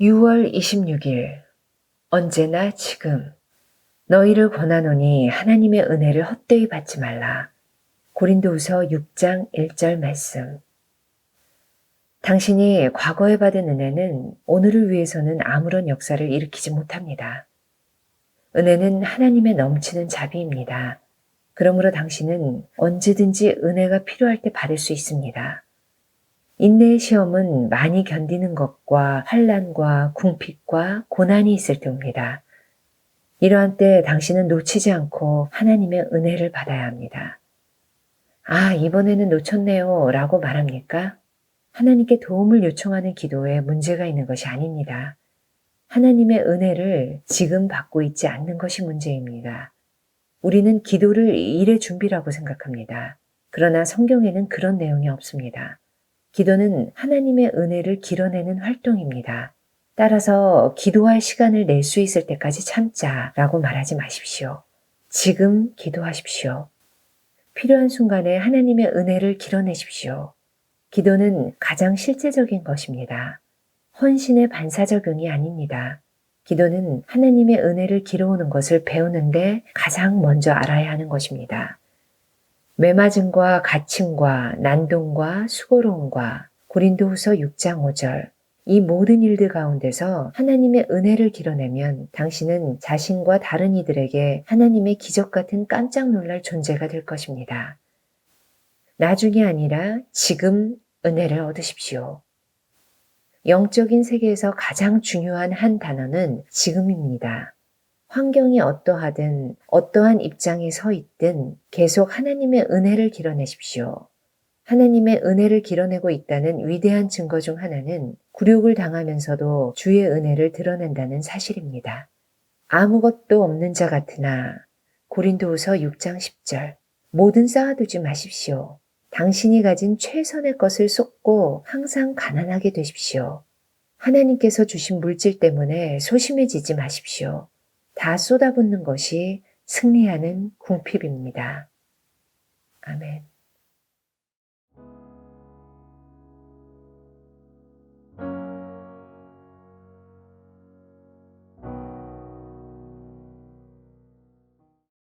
6월 26일 언제나 지금 너희를 권하노니 하나님의 은혜를 헛되이 받지 말라. 고린도후서 6장 1절 말씀. 당신이 과거에 받은 은혜는 오늘을 위해서는 아무런 역사를 일으키지 못합니다. 은혜는 하나님의 넘치는 자비입니다. 그러므로 당신은 언제든지 은혜가 필요할 때 받을 수 있습니다. 인내의 시험은 많이 견디는 것과 환란과 궁핍과 고난이 있을 때입니다. 이러한 때 당신은 놓치지 않고 하나님의 은혜를 받아야 합니다. 아, 이번에는 놓쳤네요. 라고 말합니까? 하나님께 도움을 요청하는 기도에 문제가 있는 것이 아닙니다. 하나님의 은혜를 지금 받고 있지 않는 것이 문제입니다. 우리는 기도를 일의 준비라고 생각합니다. 그러나 성경에는 그런 내용이 없습니다. 기도는 하나님의 은혜를 길어내는 활동입니다. 따라서 기도할 시간을 낼 수 있을 때까지 참자라고 말하지 마십시오. 지금 기도하십시오. 필요한 순간에 하나님의 은혜를 길어내십시오. 기도는 가장 실제적인 것입니다. 헌신의 반사적용이 아닙니다. 기도는 하나님의 은혜를 길어오는 것을 배우는데 가장 먼저 알아야 하는 것입니다. 매맞음과 갇힘과 난동과 수고로움과 고린도후서 6장 5절 이 모든 일들 가운데서 하나님의 은혜를 길어내면 당신은 자신과 다른 이들에게 하나님의 기적 같은 깜짝 놀랄 존재가 될 것입니다. 나중이 아니라 지금 은혜를 얻으십시오. 영적인 세계에서 가장 중요한 한 단어는 지금입니다. 환경이 어떠하든 어떠한 입장에 서 있든 계속 하나님의 은혜를 길어내십시오. 하나님의 은혜를 길어내고 있다는 위대한 증거 중 하나는 굴욕을 당하면서도 주의 은혜를 드러낸다는 사실입니다. 아무것도 없는 자 같으나 고린도후서 6장 10절 모든 쌓아두지 마십시오. 당신이 가진 최선의 것을 쏟고 항상 가난하게 되십시오. 하나님께서 주신 물질 때문에 소심해지지 마십시오. 다 쏟아붓는 것이 승리하는 궁핍입니다. 아멘.